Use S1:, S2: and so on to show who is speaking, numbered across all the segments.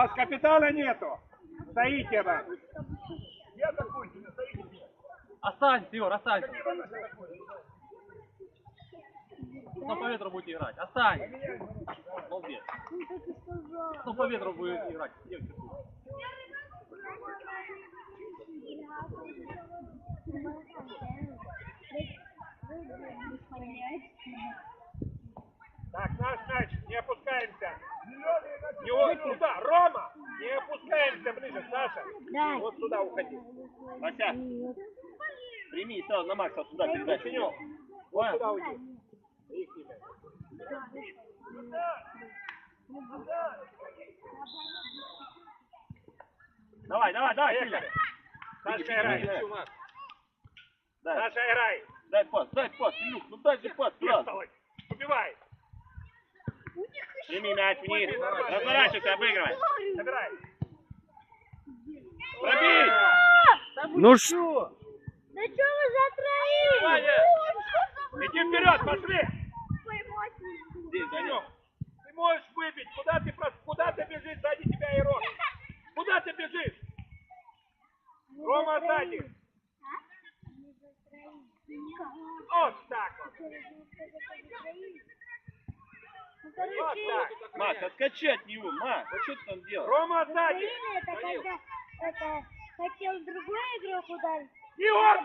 S1: вас капитана нету. Стоите вы.
S2: Останься, Егор, останься. Ну, по ветру будете играть. Остань. Молодец.
S3: ну.
S2: Ну, по ветру будет играть.
S1: Так, наш мяч, не опускаемся. Вот туда, Рома, не опускаемся ближе, Саша.
S3: Дай.
S1: Вот туда уходи.
S2: Вася, прими сразу на Макса туда передачу.
S1: Синек,
S2: Понял?
S1: туда уйди. Их имя.
S2: Давай, давай, давай. Силя.
S1: Саша, играй.
S2: Дай,
S1: Саша, играй.
S2: дай пас, дай пас, Илюх, ну дай же пас сразу.
S1: Убивай.
S2: Прими мяч вниз. Разворачивайся, обыгрывай.
S1: Собирай.
S2: Пробей!
S4: Ну что?
S3: Да что вы за троих?
S1: Иди вперед, пошли.
S2: Здесь, Данил.
S1: Ты можешь выбить. Куда ты, куда ты бежишь? Сзади тебя и Рома. Куда ты бежишь? Рома сзади. Вот так вот.
S3: Ну,
S1: Вот
S3: короче,
S1: так.
S2: Макс, отскочи от него, Макс. Вот что ты там делаешь?
S1: Рома сзади.
S3: Это когда это хотел другой игрок ударить. И он бьет,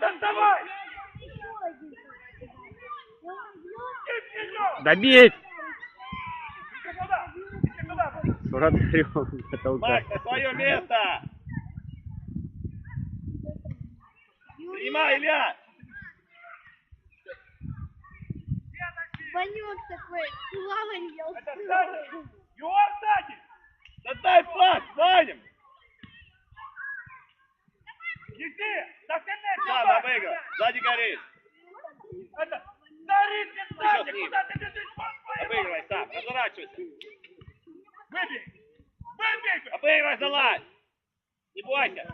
S1: Иди вперед!
S4: Добить! Вратарем потолкать.
S2: Макс, на свое место! Принимай, Илья!
S3: Ванек такой, плаванье
S1: Это
S3: устроил.
S1: сзади! Егор сзади!
S2: Да дай пас, Ванем!
S1: Иди! Догоняй!
S2: Сам
S1: давай!
S2: обыграл. Сзади горишь.
S1: Это... Дари, ты сзади!
S2: с ним.
S1: Куда ты бежишь?
S2: Обыгрывай сам, разворачивайся.
S1: Выбей! Выбей!
S2: Обыгрывай, залазь! Не бойся.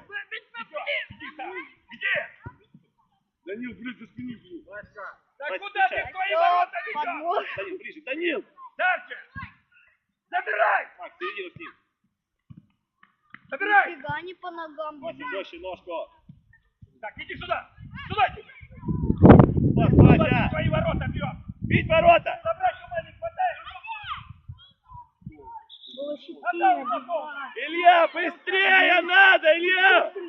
S1: Сам! Где?
S2: Данил, блядь, за спину бью.
S1: Да
S2: Вась,
S1: куда ты в твои ворота ведешь?
S2: Данил, ближе. Данил!
S1: Дальше! Забирай!
S2: Макс, середину с ним.
S1: Забирай!
S3: Фига не по ногам.
S2: Вася, жестче ножку.
S1: Так, иди сюда! Сюда иди!
S2: Пас,
S1: Куда ты в
S2: Вася!
S1: твои ворота бьешь?
S2: Бить ворота!
S1: Забрать ума не хватает!
S2: Илья, быстрее надо, Илья!
S1: Ты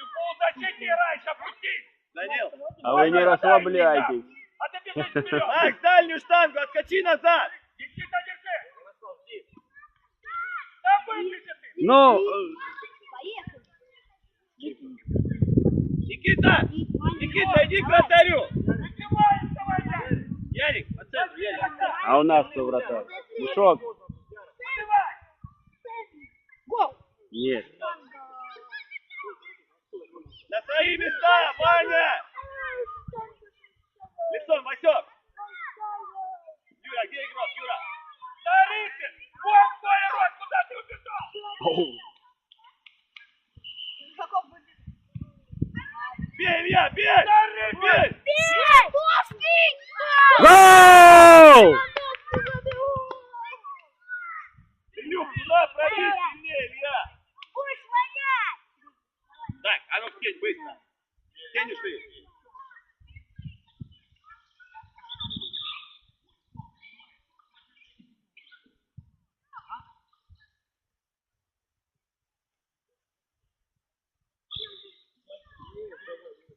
S1: в полузащите играешь, опустись!
S2: Данил,
S4: А вы не расслабляйтесь.
S1: А ты бежишь вперед!
S2: Макс, дальнюю штангу, отскочи назад!
S1: Никита, держи! Да выпиши ты!
S4: Ну, э,
S3: Поехали.
S2: Никита! Никита, иди к вратарю! Ярик, Ярик.
S4: а у нас кто вратарь? Мешок?
S3: Гол.
S4: Есть.
S2: На свои места, Ваня! Лицом, Васек! Юра, где игрок, Юра?
S1: Дарите! Вон твой рот, куда ты убежал?
S2: Бей, Илья, бей! Бей!
S3: Бей! Пушкин!
S4: Гол!
S2: Илюх, туда пробей сильнее, Илья!
S3: Пусть вонять!
S2: Так, а ну кинь быстро. Кинешь ты.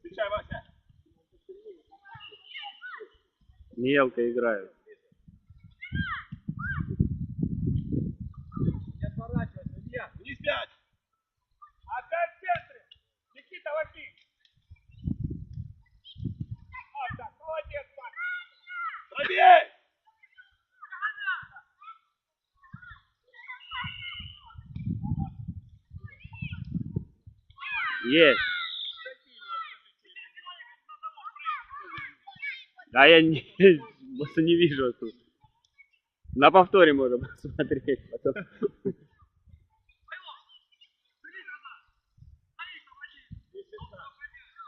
S2: Встречай, Вася.
S4: Мелко играют.
S2: Не спять.
S1: Опять в центре! Никита, возьми! Вот так, молодец, Макс!
S2: Пробей!
S4: Есть. Да я не, Просто не вижу тут. На повторе можно посмотреть потом.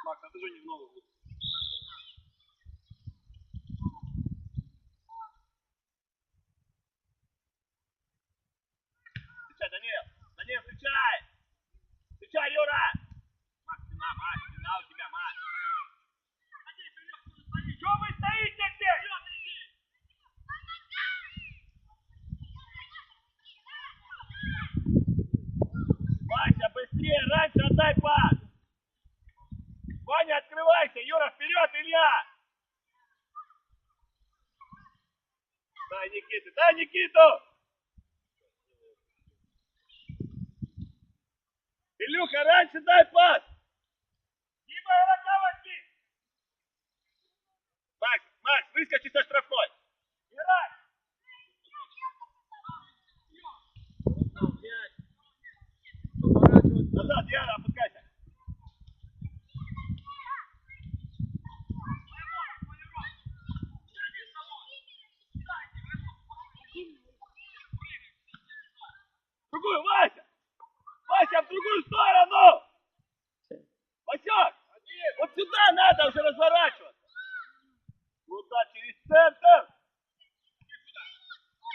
S2: Макс, а ты же не в ногу. Встречай, Данил! Данил, встречай! Встречай, Юра! Макс, спина, Макс, спина у тебя, Макс!
S1: Чего вы стоите здесь?
S2: Вася, быстрее, раньше отдай пас! Ваня, открывайся! Юра, вперед, Илья! Дай Никиту, дай Никиту! Илюха, раньше дай пас!
S1: Дима, игрока возьми!
S2: Макс, Макс, выскочи со штрафной!
S1: Играй!
S2: Назад, Яра, опускайся! В Другую, Вася! Вася, в другую сторону! Васек! Вот сюда надо уже разворачиваться! Куда? Через центр!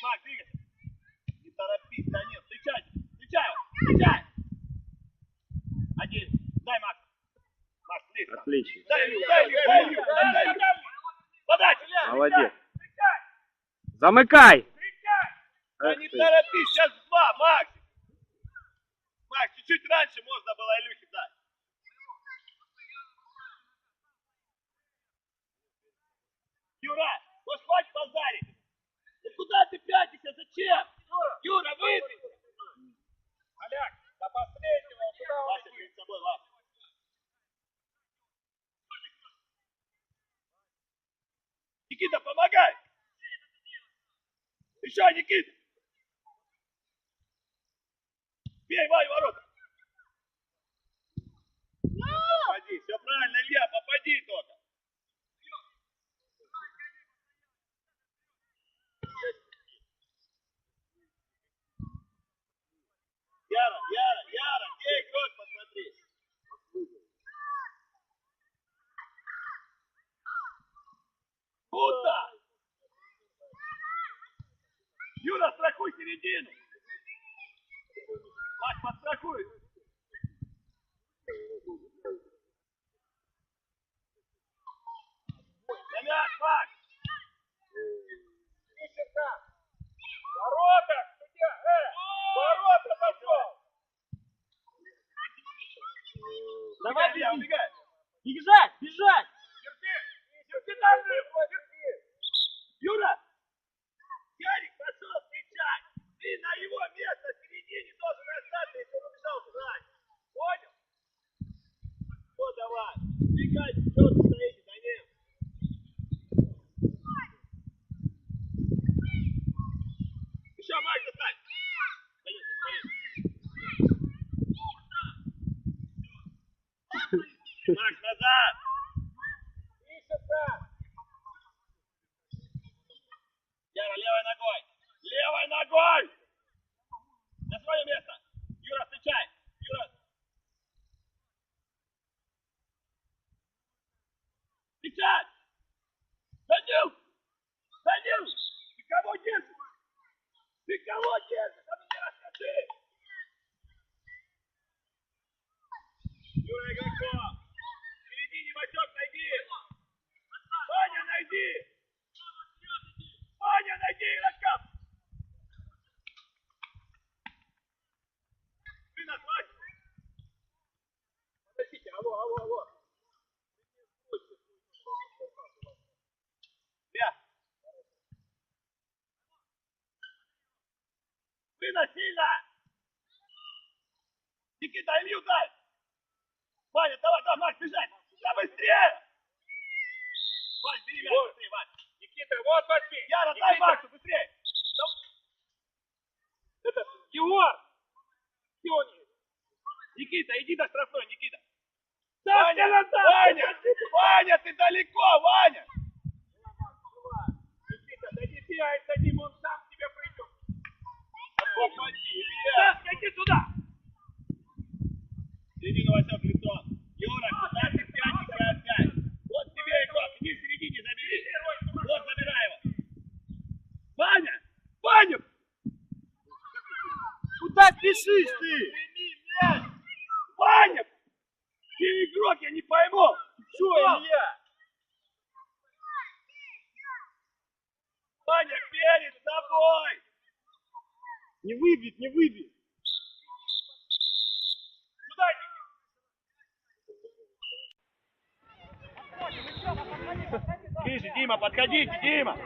S2: Мак, двигайся! Не торопись, Данил, встречай! Встречай его! Встречай! Один! Дай, Макс! Макс, близко!
S4: Отлично.
S2: Дай, Илью, дай, Илью, дай, Илью, дай, Илью. Подача!
S4: Молодец.
S1: Встречай!
S4: Замыкай!
S1: Встречай!
S2: Да
S4: Эх
S2: не
S4: ты.
S2: торопись, сейчас два, Макс! Макс, чуть-чуть раньше можно было Илюхе дать. Юра, ну хватит базарить! Да куда ты пятишься? Зачем? Юра, выйди!
S1: Олег, до последнего куда он
S2: Вася, перед собой, Вася. Никита, помогай! Еще, Никита! Бей, Вань, ворота! Попади, все правильно, Илья, попади только! Яра, Яра, Яра, где игрок, посмотри! Куда? Юра, страхуй середину! Макс, подстрахуй! На мяч, Макс!
S1: Нищета! Ворота! Судья! Э! Ворота пошел!
S2: Давай, Илья, убегай!
S5: Бежать! Бежать!
S1: Держи! Держи дальше! Держи!
S2: Юра! Ярик пошел встречать! Ты на его место в середине должен остаться, если он убежал играть! Понял? Ну давай! Бегай, что Go, go, go. Егор! Сиони! Никита, иди до штрафной, Никита! Ваня, Ваня, Ваня, Ваня, ты далеко, Ваня!
S1: Никита, да не
S2: пиай за
S1: ним,
S2: он сам
S1: к тебе придет. Попади, Илья!
S2: Сашка, иди туда! Середина,
S1: Васек,
S2: лицо.
S1: Юра, куда
S2: а,
S1: ты
S2: Ваня! спешишь ты? Ваня! Ты игрок, я не пойму. Что, Илья? Ваня, перед тобой! Не выбьет, не выбьет. Куда Ближе, Дима, подходите, Дима!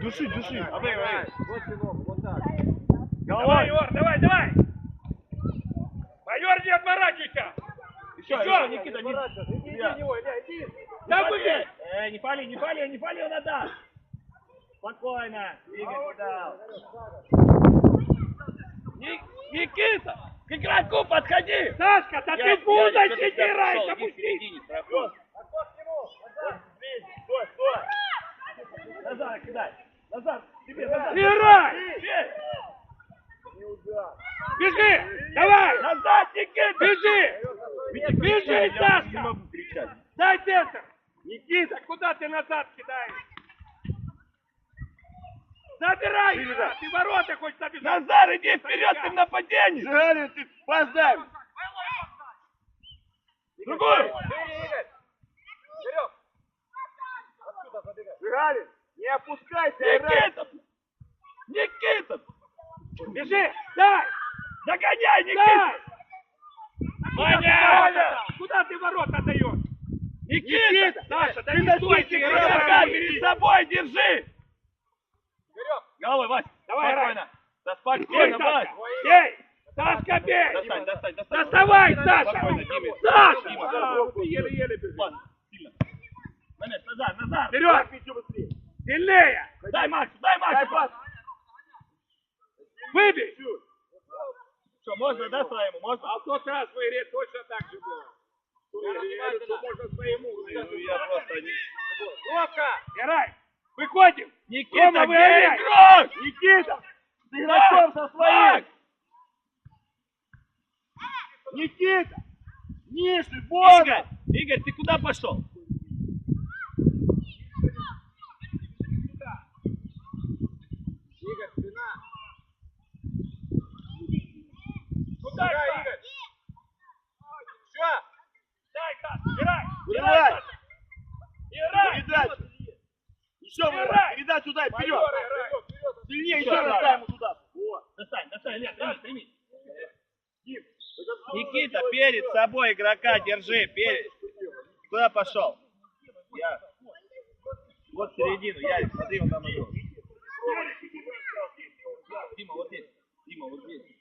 S2: Души, души. А вы, вы.
S1: Давай. Егор, давай, давай! Майор, не отворачивайся!
S2: Еще, еще, Никита, не... Илья.
S1: Да вы!
S2: Э, не пали, не пали, не пали, он отдаст. Спокойно, кидал. Ни- Никита, к игроку подходи.
S1: Сашка, да ты в будущее играешь, опусти!
S2: Стой, стой. Назад кидай. Назад, тебе назад.
S1: Играй!
S2: Бей.
S1: Бежи! Давай!
S2: Назад, Никита.
S1: Бежи! Бежи,
S2: Я не
S1: Сашка!
S2: могу кричать.
S1: Дай центр!
S2: Никита,
S1: Да куда ты назад кидаешь? Забирай! сюда! Ты ворота хочешь забежать!
S2: Назар, иди вперед, ты в нападении. Жаль, ты поставь. Другой.
S1: Жигалин, не опускайся!
S2: Никита. Никита.
S1: Бежи! Дай!
S2: Догоняй,
S1: Дай!
S2: Никита.
S1: Ваня! Куда ты ворота даешь?
S2: Никита.
S1: Саша, да не стой
S2: защитник,
S1: ты,
S2: игрока перед собой держи. Головой, Вась.
S1: Давай,
S2: Спокойно. Да спокойно, Вась.
S1: Бей! Сашка, бей!
S2: Достань, достань, достань.
S1: Доставай, Саша!
S2: Спокойно, Дима.
S1: Саша! Еле-еле.
S2: Вась, сильно. Момент, назад, назад.
S1: Вперед! Сильнее!
S2: Дай Максу, дай Максу.
S1: Выбей!
S2: Что, можно, да, своему? Можно?
S1: А в тот раз в игре точно так же было. Что можно своему.
S2: Ну, я просто не...
S1: Вовка! Герай! Выходим!
S2: Никита, игрок?
S1: Никита!
S2: С игроком со своим!
S1: Никита!
S2: Ниже, Игорь! Игорь, ты куда пошел?
S1: Игорь, спина! Куда, Игорь? Все! Дай, Саша, играй!
S2: Играй!
S1: Саша! Играй!
S2: Передачу! Дай, вперед! Сильнее, еще раз дай ему туда! Вот! Достань, достань, Илья, прими, прими! Никита, перед собой игрока держи, перед. Куда пошел? Я. Вот в середину, Ярик, смотри, он там идет. Дима, вот здесь. Дима, вот здесь.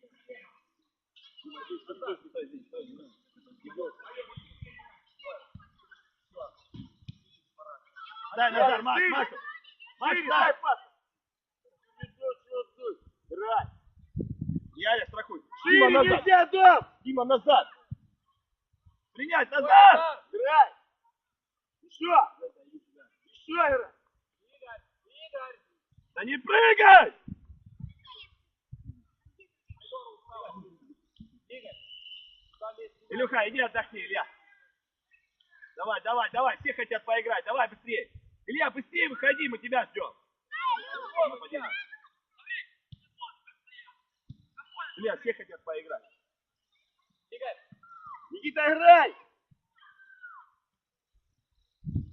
S2: Стой, здесь, стой, не надо. Дай, Назар, Макс. Макс, дай. Ярик, страхуй. Дима, назад. Дима, назад. Принять, назад. Играй. Еще. Еще играй. Да не прыгай! Илюха, иди отдохни, Илья. Давай, давай, давай, все хотят поиграть, давай быстрее. Илья, быстрее выходи, мы тебя ждем. Илья, все хотят поиграть. Никита, играй!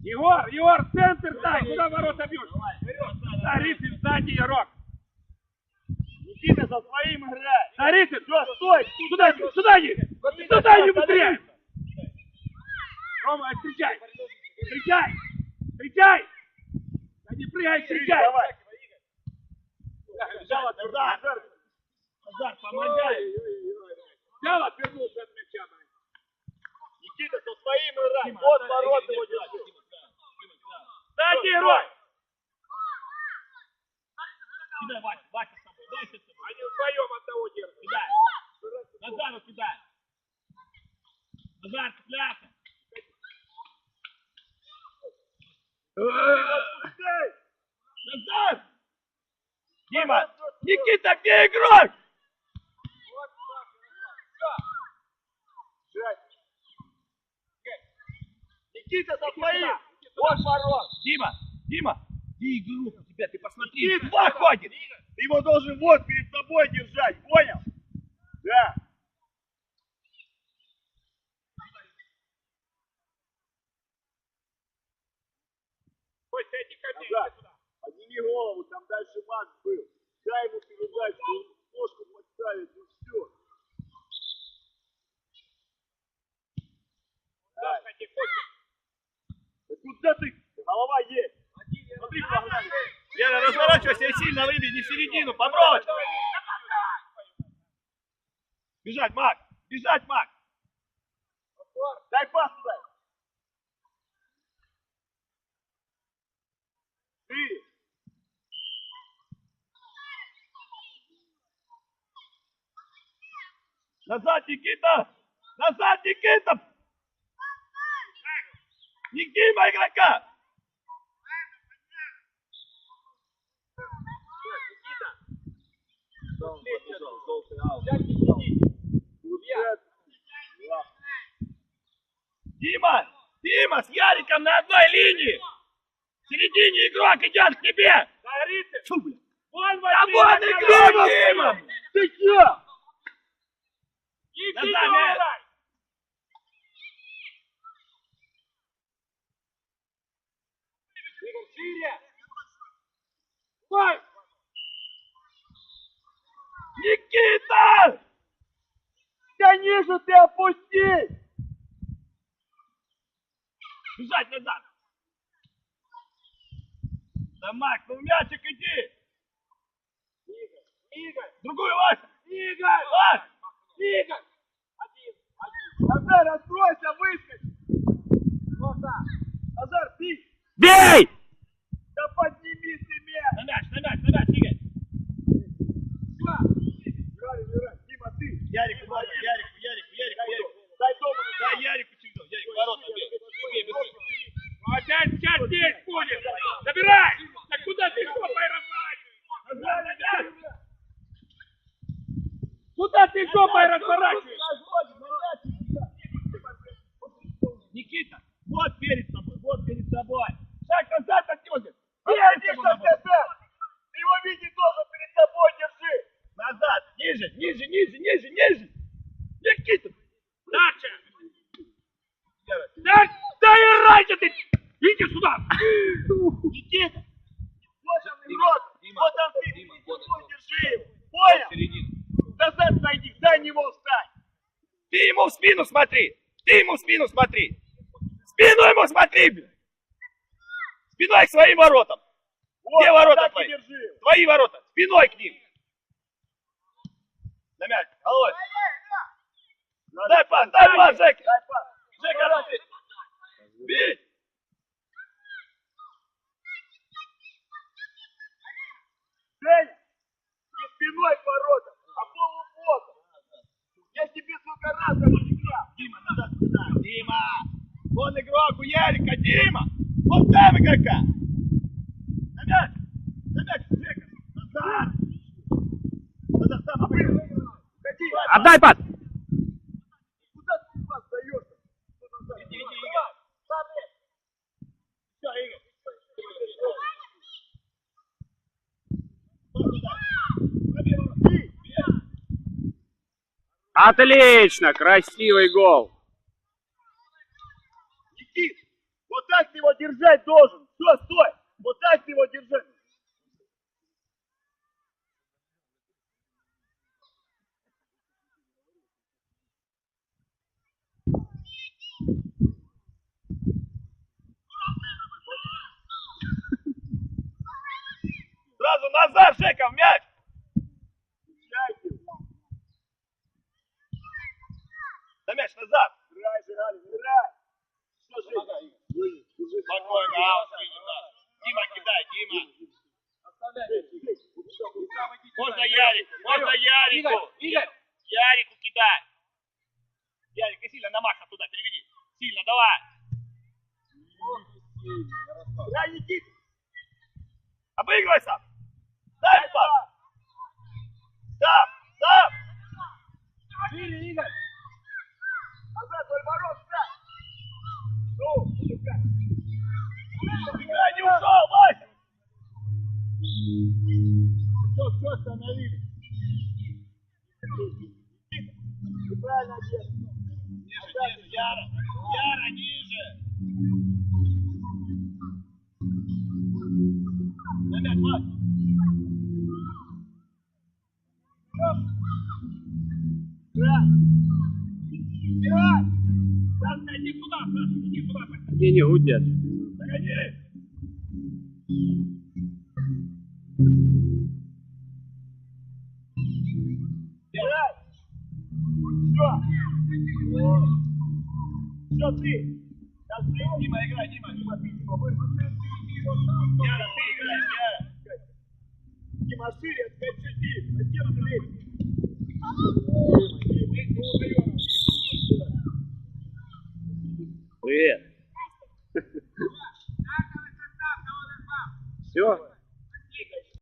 S1: Егор, Егор, центр дай! Куда ворота бьешь? Да, Рицин, сзади, Ярок!
S2: Никита, со своим играй!
S1: Да, Рицин!
S2: Все, стой!
S1: Сюда, сюда не! Сюда не быстрее! Рома, встречай! Встречай! Встречай! Да не прыгай, встречай!
S2: Давай! Взял, Назар! Назар, помогай!
S1: Взял, отвернулся от мяча.
S2: Никита, со своим играй! Вот ворот его держи!
S1: Сзади, Рой!
S2: Кидай, Вася, Вася тобой!
S1: Они вдвоем одного держат.
S2: Кидай! Назару кидай! Назар, цепляйся! Назар! Дима! Никита, где игрок? Никита, со своим! Вот ворот! Дима! Дима! Где игрок у тебя? Ты посмотри! Два ходит! Ты его должен вот перед собой держать, понял? Да.
S1: Костя, иди ко мне,
S2: Назад. Подними голову, там дальше Макс был. Дай ему передачу, он ножку подставит, и все. Да куда ты? Голова есть. Смотри, погнали. Лена, разворачивайся и сильно выбей, не в середину, побрось. Бежать, Мак! Бежать, Мак! Дай пас туда. Ты! Назад, Никита! Назад, Никита! Никима игрока! Дима! Дима, с Яриком на одной линии! В середине игрок идет к тебе!
S1: Горите! Вон
S2: Да
S1: колено!
S2: Дима! Ты чё?
S1: Иди
S2: Назад,
S1: шире! Стой!
S2: Никита! Конечно, ты опусти! Бежать назад! Да, Макс, ну мячик иди!
S1: Игорь! Игорь!
S2: Другую, Вася!
S1: Игорь!
S2: Вась!
S1: Игорь! Один! Один!
S2: Назар, откройся, выскочь! Назар, ты!
S4: Бей!
S2: Да подними ты мяч! На мяч, на мяч, на мяч, Игорь! Играй, играй. Дима, ты! Ярику, Вася, Ярику, Ярику, Ярику, Ярику! Дай дому, дай Ярику чуть Ярик, ворота, бей! Бей, бей,
S1: Опять сейчас здесь будет! Забирай! Да куда ты жопой разворачиваешь? Куда ты жопой разворачиваешь?
S2: Никита, вот перед тобой, вот перед тобой. Шаг назад от него. Перед тобой. Ты его видеть должен перед тобой, держи. Назад, ниже, ниже, ниже, ниже, ниже. Никита.
S1: Дальше! Да, да и раньше ты! Иди сюда!
S2: Никита. Вот он игрок. Вот он ты. Тобой держи его. Понял? Назад найди, дай него встать. Ты ему в спину смотри. Ты ему в спину смотри. В спину ему смотри. Спиной к своим воротам. Где ворота твои? Твои ворота. Спиной к ним. На мяч. Головой. Дай пас, дай пас, Жека. Жека, ты. Женя, не спиной к воротам, а полуботом. Я тебе сколько раз объяснял. Дима, назад сюда. Дима. Вон игрок у Ярика, Дима. Вот там игрока. На мяч. На мяч, Жека. Назад. Назад, сам. Ходи.
S4: Отдай пас!
S2: Куда ты пас даешь? Иди, иди, Игорь. Все, Игорь.
S4: Отлично! Красивый гол!
S2: Никит, вот так ты его держать должен. Все, стой. Вот так ты его держать. Сразу назад, Жека, в мяч. На мяч назад. Играй, играй, играй. Что же? Спокойно, аут, Дима, кидай, Дима. Можно Ярик, можно Ярику.
S1: Игорь!
S2: Ярику кидай. Ярик, и сильно на Макса туда переведи. Сильно, давай. Да, Никит. Обыгрывай сам. Дай. Сам, сам.
S1: Шире, Игорь!
S2: Назад, вдоль ворот, сам. Ну. Игра не ушел, Вася. Все, все, остановили.
S6: Правильно. Ниже, ниже, Яра. Яра, ниже. На мяч, Макс.
S4: Они не гудят.
S6: Погоди.